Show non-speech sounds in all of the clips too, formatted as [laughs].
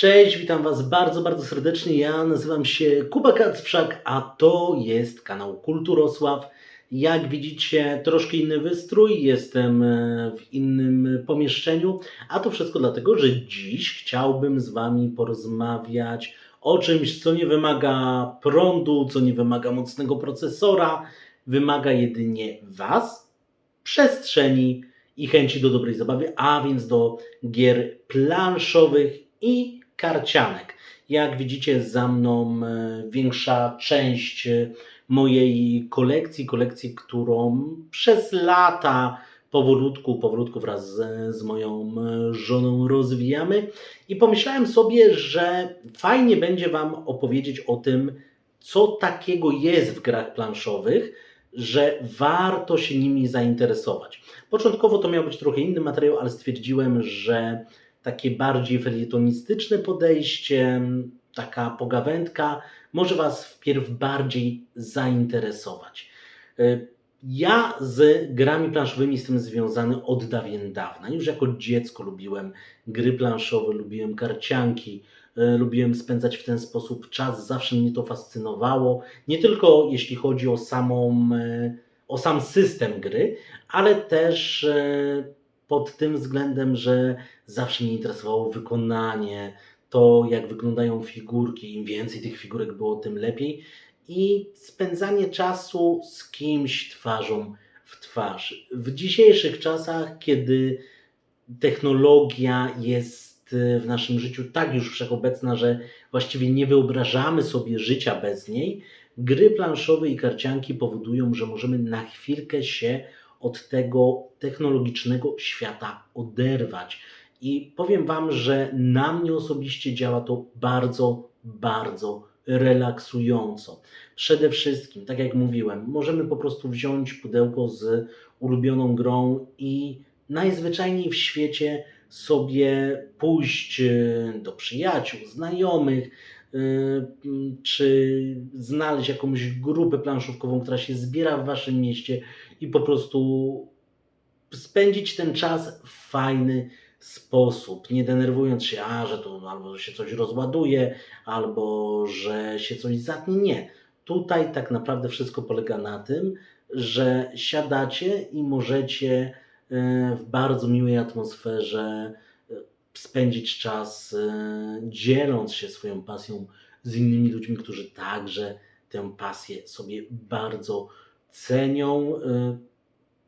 Cześć, witam Was bardzo, bardzo serdecznie. Ja nazywam się Kuba Kacprzak, a to jest kanał Kulturosław. Jak widzicie, troszkę inny wystrój, jestem e, w innym pomieszczeniu, a to wszystko dlatego, że dziś chciałbym z Wami porozmawiać o czymś, co nie wymaga prądu, co nie wymaga mocnego procesora, wymaga jedynie Was, przestrzeni i chęci do dobrej zabawy, a więc do gier planszowych i karcianek. Jak widzicie, za mną e, większa część e, mojej kolekcji, kolekcji, którą przez lata powolutku, powolutku wraz z, z moją e, żoną rozwijamy. I pomyślałem sobie, że fajnie będzie Wam opowiedzieć o tym, co takiego jest w grach planszowych, że warto się nimi zainteresować. Początkowo to miał być trochę inny materiał, ale stwierdziłem, że takie bardziej felietonistyczne podejście, taka pogawędka może Was wpierw bardziej zainteresować. Y, Ja z grami planszowymi jestem związany od dawien dawna. Już jako dziecko lubiłem gry planszowe, lubiłem karcianki, y, lubiłem spędzać w ten sposób czas. Zawsze mnie to fascynowało. Nie tylko jeśli chodzi o samą, y, o sam system gry, ale też pod tym względem, że zawsze mnie interesowało wykonanie, to jak wyglądają figurki. Im więcej tych figurek było, tym lepiej. I spędzanie czasu z kimś twarzą w twarz. W dzisiejszych czasach, kiedy technologia jest e, w naszym życiu tak już wszechobecna, że właściwie nie wyobrażamy sobie życia bez niej, gry planszowe i karcianki powodują, że możemy na chwilkę się od tego technologicznego świata oderwać. I powiem Wam, że na mnie osobiście działa to bardzo, bardzo relaksująco. Przede wszystkim, tak jak mówiłem, możemy po prostu wziąć pudełko z ulubioną grą i najzwyczajniej w świecie sobie pójść e, do przyjaciół, znajomych, m, czy znaleźć jakąś grupę planszówkową, która się zbiera w Waszym mieście i po prostu spędzić ten czas w fajny sposób, nie denerwując się, a że to albo się coś rozładuje, albo że się coś zatnie. Nie. Tutaj tak naprawdę wszystko polega na tym, że siadacie i możecie e, w bardzo miłej atmosferze e, spędzić czas, e, dzieląc się swoją pasją z innymi ludźmi, którzy także tę pasję sobie bardzo cenią. E,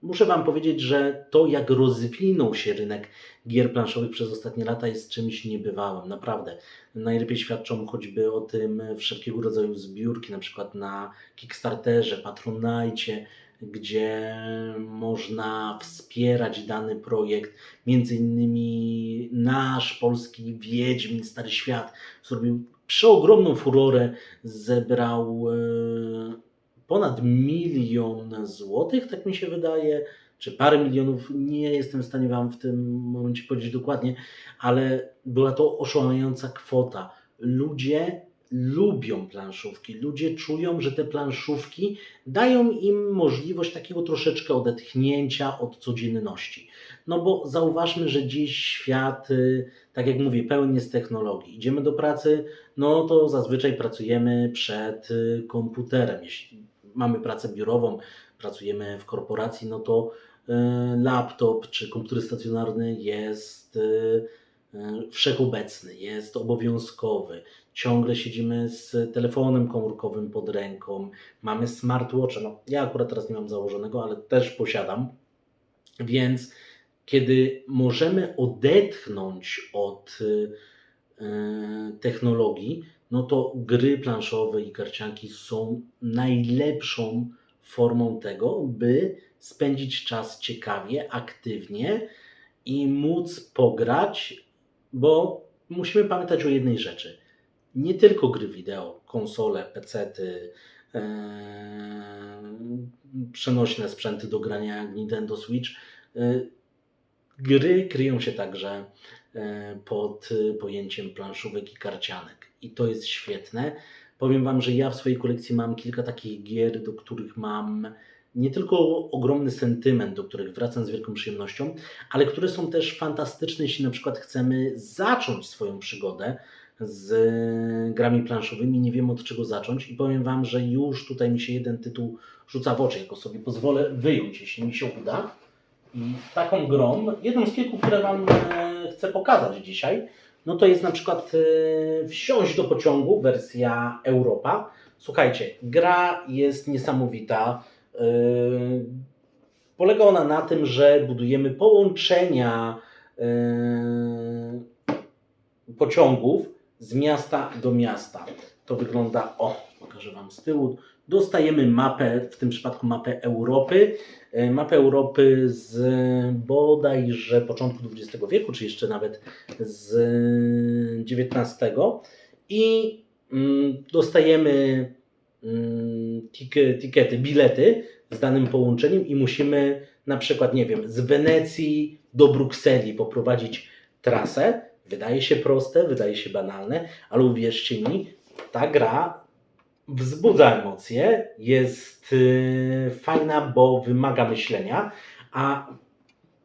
Muszę Wam powiedzieć, że to, jak rozwinął się rynek gier planszowych przez ostatnie lata, jest czymś niebywałym. Naprawdę. Najlepiej świadczą choćby o tym wszelkiego rodzaju zbiórki, na przykład na Kickstarterze, Patronite, gdzie można wspierać dany projekt. Między innymi nasz polski Wiedźmin, Stary Świat zrobił przeogromną furorę, zebrał e, ponad milion złotych, tak mi się wydaje, czy parę milionów, nie jestem w stanie Wam w tym momencie powiedzieć dokładnie, ale była to oszałamiająca kwota. Ludzie lubią planszówki, ludzie czują, że te planszówki dają im możliwość takiego troszeczkę odetchnięcia od codzienności. No bo zauważmy, że dziś świat, y, tak jak mówię, pełen jest technologii. Idziemy do pracy, no to zazwyczaj pracujemy przed y, komputerem. Jeśli mamy pracę biurową, pracujemy w korporacji, no to y, laptop czy komputer stacjonarny jest y, y, wszechobecny, jest obowiązkowy. Ciągle siedzimy z telefonem komórkowym pod ręką, mamy smartwatcha. No, ja akurat teraz nie mam założonego, ale też posiadam. Więc kiedy możemy odetchnąć od technologii, no to gry planszowe i karcianki są najlepszą formą tego, by spędzić czas ciekawie, aktywnie i móc pograć, bo musimy pamiętać o jednej rzeczy. Nie tylko gry wideo, konsole, pecety, ee, przenośne sprzęty do grania Nintendo Switch. e, Gry kryją się także e, pod e, pojęciem planszówek i karcianek. I to jest świetne. Powiem Wam, że ja w swojej kolekcji mam kilka takich gier, do których mam nie tylko ogromny sentyment, do których wracam z wielką przyjemnością, ale które są też fantastyczne, jeśli na przykład chcemy zacząć swoją przygodę z grami planszowymi, nie wiem od czego zacząć i powiem Wam, że już tutaj mi się jeden tytuł rzuca w oczy, jako sobie pozwolę wyjąć, jeśli mi się uda. Taką grą, jedną z kilku, które Wam e, chcę pokazać dzisiaj, no to jest na przykład e, Wsiąść do pociągu, wersja Europa. Słuchajcie, gra jest niesamowita. E, Polega ona na tym, że budujemy połączenia pociągów z miasta do miasta. To wygląda, o, pokażę Wam z tyłu. Dostajemy mapę, w tym przypadku mapę Europy. E, Mapę Europy z bodajże początku XX wieku, czy jeszcze nawet z XIX. I mm, dostajemy mm, tik- tikety, bilety z danym połączeniem i musimy na przykład, nie wiem, z Wenecji do Brukseli poprowadzić trasę. Wydaje się proste, wydaje się banalne, ale uwierzcie mi, ta gra wzbudza emocje, jest yy, fajna, bo wymaga myślenia, a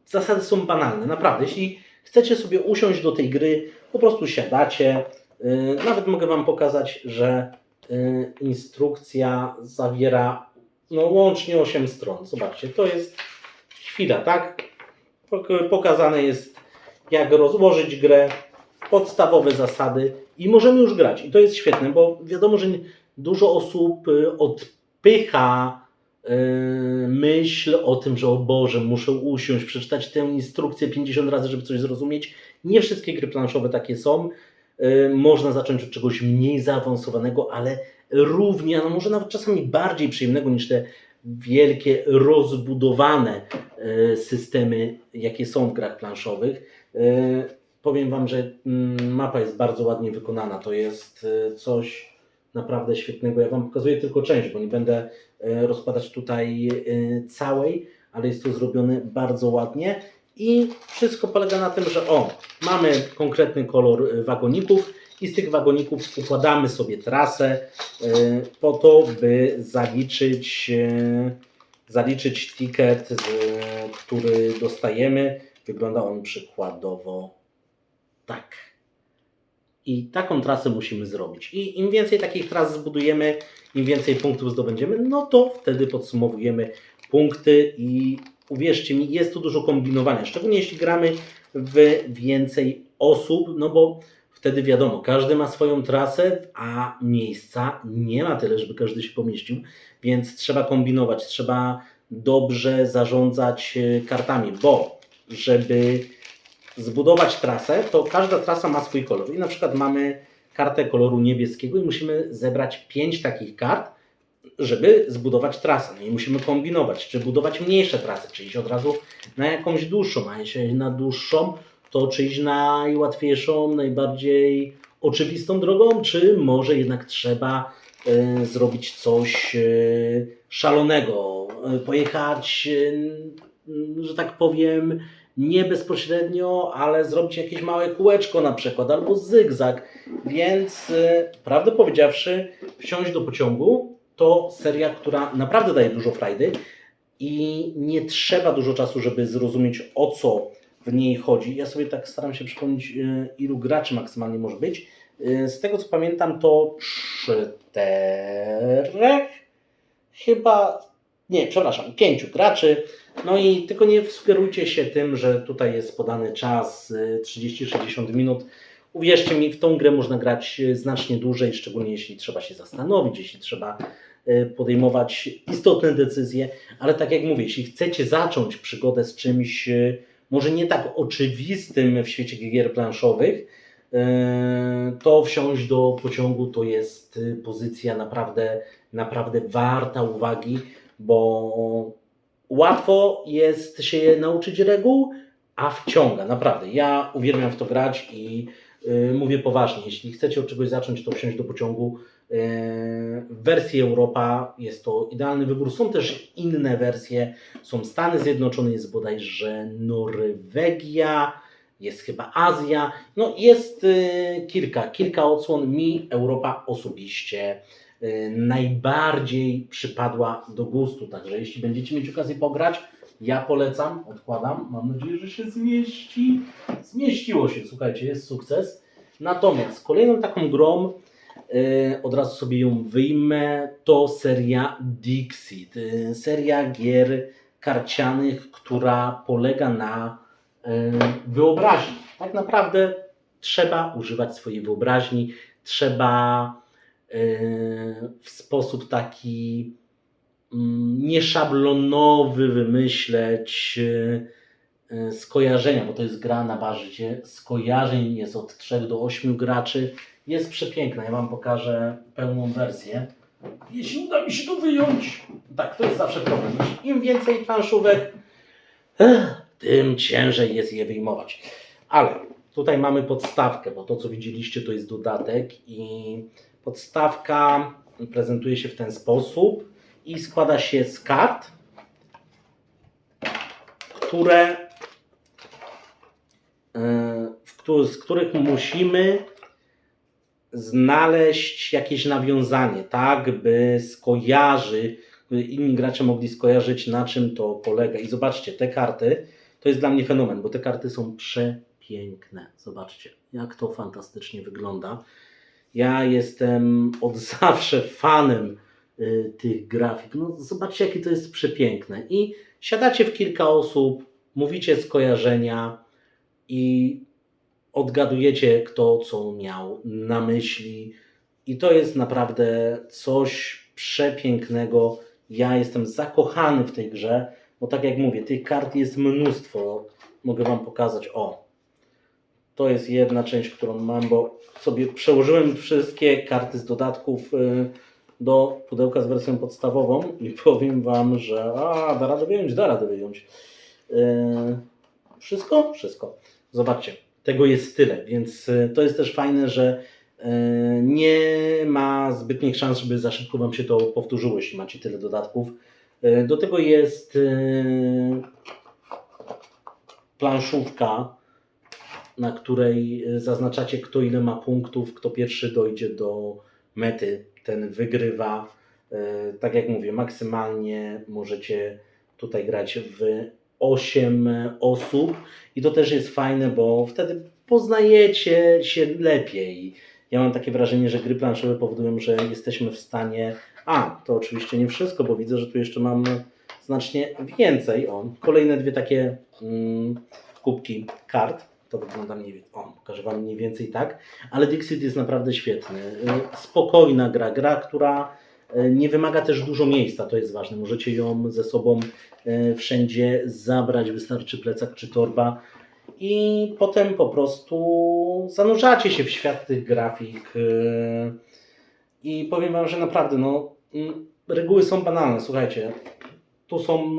zasady są banalne, naprawdę. Jeśli chcecie sobie usiąść do tej gry, po prostu siadacie. Yy, nawet mogę Wam pokazać, że yy, instrukcja zawiera no, łącznie 8 stron. Zobaczcie, to jest chwila, tak? Pok- Pokazane jest, jak rozłożyć grę, podstawowe zasady i możemy już grać. I to jest świetne, bo wiadomo, że dużo osób y, odpycha y, myśl o tym, że o Boże, muszę usiąść, przeczytać tę instrukcję 50 razy, żeby coś zrozumieć. Nie wszystkie gry planszowe takie są. Y, Można zacząć od czegoś mniej zaawansowanego, ale równie, no może nawet czasami bardziej przyjemnego niż te wielkie, rozbudowane systemy, jakie są w grach planszowych. Powiem Wam, że mm, mapa jest bardzo ładnie wykonana. To jest coś naprawdę świetnego. Ja Wam pokazuję tylko część, bo nie będę y, rozpadać tutaj y, całej, ale jest to zrobione bardzo ładnie. I wszystko polega na tym, że o, mamy konkretny kolor y, wagoników i z tych wagoników układamy sobie trasę po to, by zaliczyć, zaliczyć ticket, który dostajemy. Wygląda on przykładowo tak. I taką trasę musimy zrobić. I im więcej takich tras zbudujemy, im więcej punktów zdobędziemy, no to wtedy podsumowujemy punkty i uwierzcie mi, jest tu dużo kombinowania, szczególnie jeśli gramy w więcej osób, no bo wtedy wiadomo, każdy ma swoją trasę, a miejsca nie ma tyle, żeby każdy się pomieścił, więc trzeba kombinować, trzeba dobrze zarządzać e, kartami, bo żeby zbudować trasę, to każda trasa ma swój kolor. I na przykład mamy kartę koloru niebieskiego i musimy zebrać pięć takich kart, żeby zbudować trasę. No i musimy kombinować, czy budować mniejsze trasy, czy iść od razu na jakąś dłuższą, a jeśli na dłuższą, to czy iść najłatwiejszą, najbardziej oczywistą drogą, czy może jednak trzeba e, zrobić coś e, szalonego, e, pojechać, e, że tak powiem, nie bezpośrednio, ale zrobić jakieś małe kółeczko na przykład, albo zygzak. Więc e, prawdę powiedziawszy, wsiąść do pociągu to seria, która naprawdę daje dużo frajdy i nie trzeba dużo czasu, żeby zrozumieć o co w niej chodzi. Ja sobie tak staram się przypomnieć, e, ilu graczy maksymalnie może być. E, Z tego co pamiętam, to czterech, chyba, nie, przepraszam, pięciu graczy. No i tylko nie sugerujcie się tym, że tutaj jest podany czas y, 30-60 minut. Uwierzcie mi, w tą grę można grać y, znacznie dłużej, szczególnie jeśli trzeba się zastanowić, jeśli trzeba y, podejmować istotne decyzje, ale tak jak mówię, jeśli chcecie zacząć przygodę z czymś y, może nie tak oczywistym w świecie gier planszowych, y, to wsiąść do pociągu to jest y, pozycja naprawdę, naprawdę warta uwagi, bo łatwo jest się nauczyć reguł, a wciąga, naprawdę. Ja uwielbiam w to grać i y, mówię poważnie, jeśli chcecie od czegoś zacząć, to wsiąść do pociągu. Y, w wersji Europa jest to idealny wybór. Są też inne wersje. Są Stany Zjednoczone, jest bodajże Norwegia, jest chyba Azja. No jest y, kilka, kilka odsłon. Mi Europa osobiście y, najbardziej przypadła do gustu. Także jeśli będziecie mieć okazję pograć, ja polecam, odkładam. Mam nadzieję, że się zmieści. Zmieściło się, słuchajcie, jest sukces. Natomiast kolejną taką grą, e, od razu sobie ją wyjmę, to seria Dixit. E, seria gier karcianych, która polega na wyobraźni. Tak naprawdę trzeba używać swojej wyobraźni, trzeba w sposób taki mm, nieszablonowy wymyśleć e, e, skojarzenia, bo to jest gra na bazie skojarzeń, jest od 3 do 8 graczy, jest przepiękna. Ja Wam pokażę pełną wersję. Jeśli uda mi się to wyjąć. Tak, to jest zawsze problem. Im więcej planszówek, eh, tym ciężej jest je wyjmować. Ale tutaj mamy podstawkę, bo to co widzieliście to jest dodatek i podstawka prezentuje się w ten sposób i składa się z kart, które, e, z których musimy znaleźć jakieś nawiązanie, tak, by skojarzy, by inni gracze mogli skojarzyć, na czym to polega. I zobaczcie, te karty, to jest dla mnie fenomen, bo te karty są przepiękne. Zobaczcie, jak to fantastycznie wygląda. Ja jestem od [laughs] zawsze fanem y, tych grafik. No, zobaczcie, jakie to jest przepiękne. I siadacie w kilka osób, mówicie skojarzenia i odgadujecie, kto co miał na myśli. I to jest naprawdę coś przepięknego. Ja jestem zakochany w tej grze, bo tak jak mówię, tych kart jest mnóstwo. Mogę Wam pokazać. O, to jest jedna część, którą mam, bo sobie przełożyłem wszystkie karty z dodatków y, do pudełka z wersją podstawową i [laughs] powiem Wam, że a, da radę wyjąć, da radę wyjąć. Y, Wszystko? Wszystko. Zobaczcie, tego jest tyle, więc y, to jest też fajne, że nie ma zbytnich szans, żeby za szybko Wam się to powtórzyło, jeśli macie tyle dodatków. Do tego jest planszówka, na której y, zaznaczacie, kto ile ma punktów, kto pierwszy dojdzie do mety, ten wygrywa. Y, Tak jak mówię, maksymalnie możecie tutaj grać w 8 osób i to też jest fajne, bo wtedy poznajecie się lepiej. Ja mam takie wrażenie, że gry planszowe powodują, że jesteśmy w stanie. A, to oczywiście nie wszystko, bo widzę, że tu jeszcze mam znacznie więcej. O, kolejne dwie takie mm, kubki kart. To wygląda mniej więcej. O, pokażę Wam mniej więcej tak. Ale Dixit jest naprawdę świetny. Y, Spokojna gra, gra, która y, nie wymaga też dużo miejsca, to jest ważne. Możecie ją ze sobą y, wszędzie zabrać, wystarczy plecak czy torba i potem po prostu zanurzacie się w świat tych grafik. I powiem Wam, że naprawdę, no, mm, reguły są banalne. Słuchajcie, tu są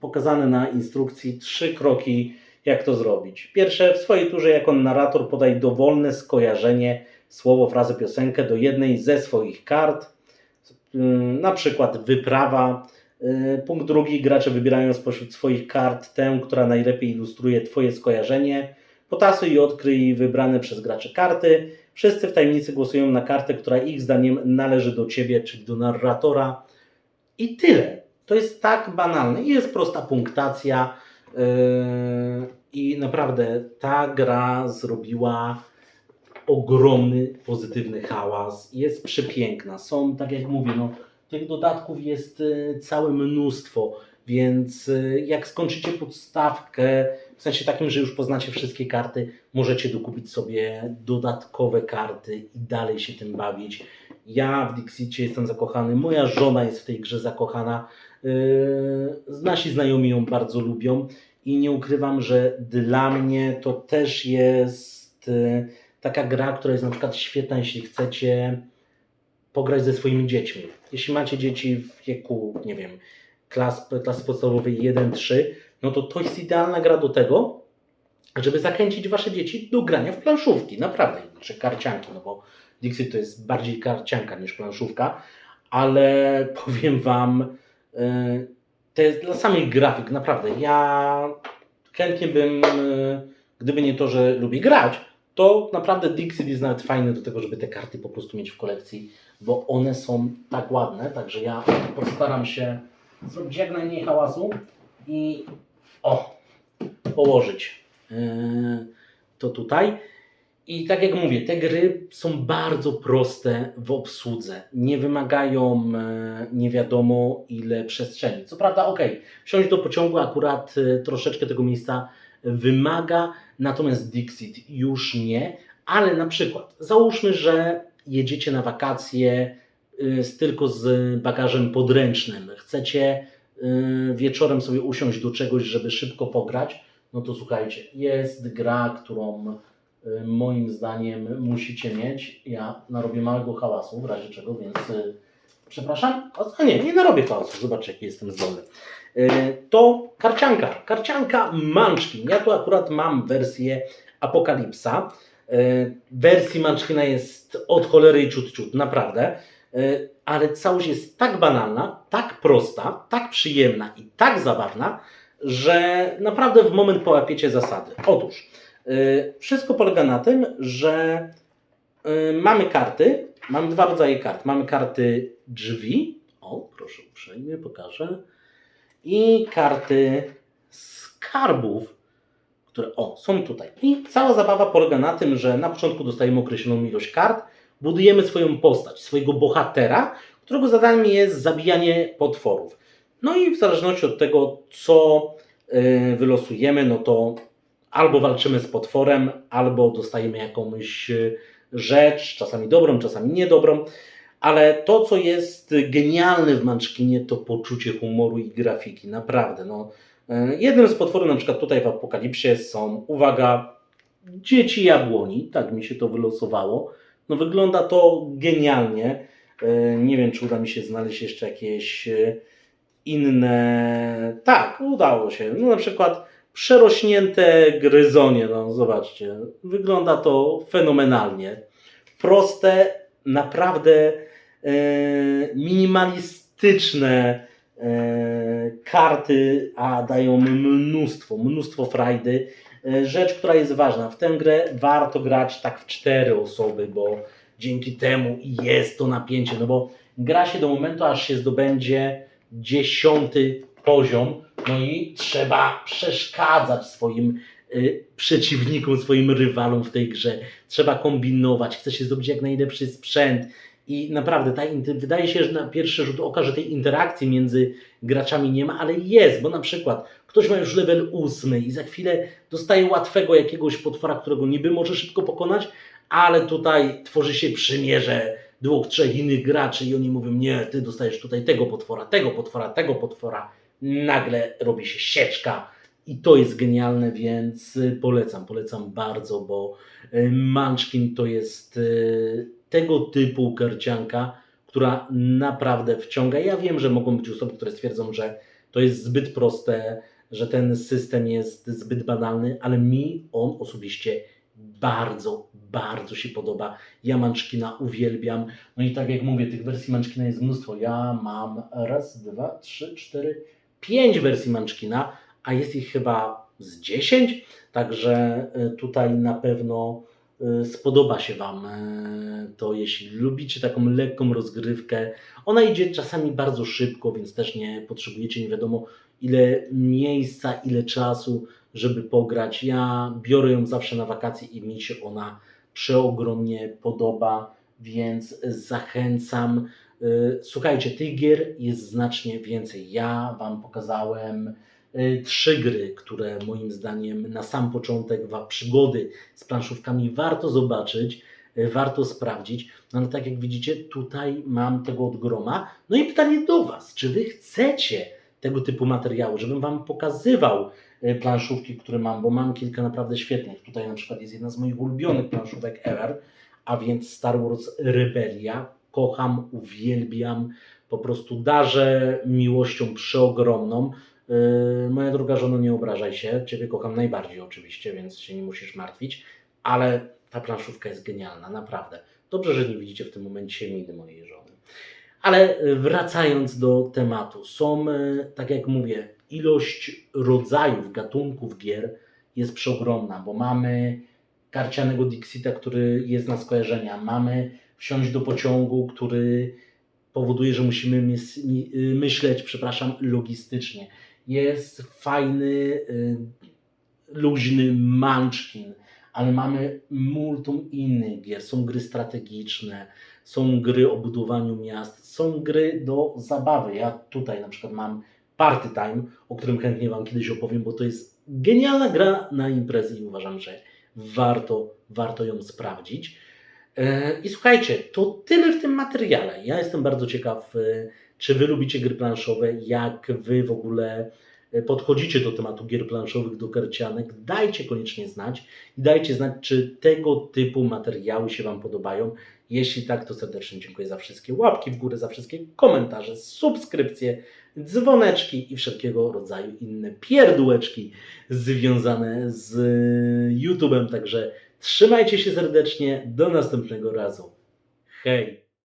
pokazane na instrukcji trzy kroki, jak to zrobić. Pierwsze, w swojej turze jako narrator podaj dowolne skojarzenie, słowo, frazę, piosenkę do jednej ze swoich kart. Y, Na przykład wyprawa. Y, Punkt drugi, gracze wybierają spośród swoich kart tę, która najlepiej ilustruje Twoje skojarzenie. Potasuj i odkryj wybrane przez graczy karty. Wszyscy w tajemnicy głosują na kartę, która ich zdaniem należy do Ciebie, czyli do narratora. I tyle. To jest tak banalne. Jest prosta punktacja. Yy, I naprawdę ta gra zrobiła ogromny, pozytywny hałas. Jest przepiękna. Są, tak jak mówię, no, tych dodatków jest y, całe mnóstwo, więc y, jak skończycie podstawkę, w sensie takim, że już poznacie wszystkie karty, możecie dokupić sobie dodatkowe karty i dalej się tym bawić. Ja w Dixicie jestem zakochany, moja żona jest w tej grze zakochana, nasi znajomi ją bardzo lubią i nie ukrywam, że dla mnie to też jest yy, taka gra, która jest na przykład świetna, jeśli chcecie pograć ze swoimi dziećmi. Jeśli macie dzieci w wieku, nie wiem, klas, klas podstawowej 1-3, no to to jest idealna gra do tego, żeby zachęcić wasze dzieci do grania w planszówki. Naprawdę, czy karcianki, no bo Dixit to jest bardziej karcianka niż planszówka, ale [laughs] powiem wam, yy, to jest dla samych grafik, naprawdę. Ja chętnie bym, yy, gdyby nie to, że lubię grać, to naprawdę Dixit jest nawet fajny do tego, żeby te karty po prostu mieć w kolekcji, bo one są tak ładne, także ja postaram się zrobić jak najmniej hałasu i o, położyć yy, to tutaj. I tak jak mówię, te gry są bardzo proste w obsłudze. Nie wymagają e, nie wiadomo ile przestrzeni. Co prawda, ok, wsiąść do pociągu akurat e, troszeczkę tego miejsca wymaga, natomiast Dixit już nie. Ale na przykład, załóżmy, że jedziecie na wakacje y, z, tylko z bagażem podręcznym. Chcecie wieczorem sobie usiąść do czegoś, żeby szybko pograć. No to słuchajcie, jest gra, którą moim zdaniem musicie mieć. Ja narobię małego hałasu, w razie czego, więc y, przepraszam. A nie, nie narobię hałasu, zobaczcie jaki jestem zdolny. Y, To karcianka, karcianka Munchkin. Ja tu akurat mam wersję Apokalipsa. Y, Wersji Munchkina jest od cholery i ciut ciut, naprawdę. Y, Ale całość jest tak banalna, tak prosta, tak przyjemna i tak zabawna, że naprawdę w moment połapiecie zasady. Otóż, y, wszystko polega na tym, że y, mamy karty, mamy dwa rodzaje kart. Mamy karty drzwi, o proszę uprzejmie, pokażę, i karty skarbów, które o, są tutaj. I cała zabawa polega na tym, że na początku dostajemy określoną ilość kart, budujemy swoją postać, swojego bohatera, którego zadaniem jest zabijanie potworów. No i w zależności od tego, co y, wylosujemy, no to albo walczymy z potworem, albo dostajemy jakąś y, rzecz, czasami dobrą, czasami niedobrą. Ale to, co jest genialne w Munchkinie, to poczucie humoru i grafiki. Naprawdę. No, y, jednym z potworów, na przykład tutaj w Apokalipsie, są, uwaga, dzieci jabłoni. Tak mi się to wylosowało. No, wygląda to genialnie. Y, Nie wiem, czy uda mi się znaleźć jeszcze jakieś y, inne. Tak, udało się. No, na przykład przerośnięte gryzonie. No, zobaczcie. Wygląda to fenomenalnie. Proste, naprawdę e, minimalistyczne e, karty, a dają mnóstwo, mnóstwo frajdy. E, Rzecz, która jest ważna. W tę grę warto grać tak w cztery osoby, bo dzięki temu jest to napięcie. No bo gra się do momentu, aż się zdobędzie dziesiąty poziom, no i trzeba przeszkadzać swoim y, przeciwnikom, swoim rywalom w tej grze. Trzeba kombinować, chce się zdobyć jak najlepszy sprzęt. I naprawdę ta, wydaje się, że na pierwszy rzut oka, że tej interakcji między graczami nie ma, ale jest, bo na przykład ktoś ma już level ósmy i za chwilę dostaje łatwego jakiegoś potwora, którego niby może szybko pokonać, ale tutaj tworzy się przymierze dwóch, trzech innych graczy i oni mówią, nie, ty dostajesz tutaj tego potwora, tego potwora, tego potwora. Nagle robi się sieczka i to jest genialne, więc y, polecam, polecam bardzo, bo y, Munchkin to jest y, tego typu karcianka, która naprawdę wciąga. Ja wiem, że mogą być osoby, które stwierdzą, że to jest zbyt proste, że ten system jest zbyt banalny, ale mi on osobiście bardzo, bardzo się podoba. Ja Munchkina uwielbiam. No i tak jak mówię, tych wersji Munchkina jest mnóstwo. Ja mam raz, dwa, trzy, cztery, pięć wersji Munchkina, a jest ich chyba z dziesięć, także y, tutaj na pewno y, spodoba się Wam y, to, jeśli lubicie taką lekką rozgrywkę. Ona idzie czasami bardzo szybko, więc też nie potrzebujecie nie wiadomo ile miejsca, ile czasu, żeby pograć. Ja biorę ją zawsze na wakacje i mi się ona przeogromnie podoba, więc zachęcam. Y, Słuchajcie, tych gier jest znacznie więcej. Ja Wam pokazałem y, trzy gry, które moim zdaniem na sam początek wa- przygody z planszówkami warto zobaczyć, y, warto sprawdzić. No ale tak jak widzicie, tutaj mam tego od groma. No i pytanie do Was, czy Wy chcecie tego typu materiału, żebym Wam pokazywał planszówki, które mam, bo mam kilka naprawdę świetnych. Tutaj na przykład jest jedna z moich ulubionych planszówek ever, a więc Star Wars Rebellia. Kocham, uwielbiam, po prostu darzę miłością przeogromną. Yy, moja droga żono, nie obrażaj się, Ciebie kocham najbardziej oczywiście, więc się nie musisz martwić, ale ta planszówka jest genialna, naprawdę. Dobrze, że nie widzicie w tym momencie miny mojej żony. Ale wracając do tematu, są, y, tak jak mówię, ilość rodzajów, gatunków gier jest przeogromna, bo mamy karcianego Dixita, który jest na skojarzenia, mamy wsiąść do pociągu, który powoduje, że musimy y, myśleć, przepraszam, logistycznie. Jest fajny, y, luźny Munchkin, ale mamy multum innych gier. Są gry strategiczne, są gry o budowaniu miast, są gry do zabawy. Ja tutaj na przykład mam Party Time, o którym chętnie Wam kiedyś opowiem, bo to jest genialna gra na imprezy i uważam, że warto, warto ją sprawdzić. E, I słuchajcie, to tyle w tym materiale. Ja jestem bardzo ciekaw, e, czy Wy lubicie gry planszowe, jak Wy w ogóle e, podchodzicie do tematu gier planszowych, do karcianek. Dajcie koniecznie znać i dajcie znać, czy tego typu materiały się Wam podobają. Jeśli tak, to serdecznie dziękuję za wszystkie łapki w górę, za wszystkie komentarze, subskrypcje, dzwoneczki i wszelkiego rodzaju inne pierdółeczki związane z YouTube'em. Także trzymajcie się serdecznie. Do następnego razu. Hej!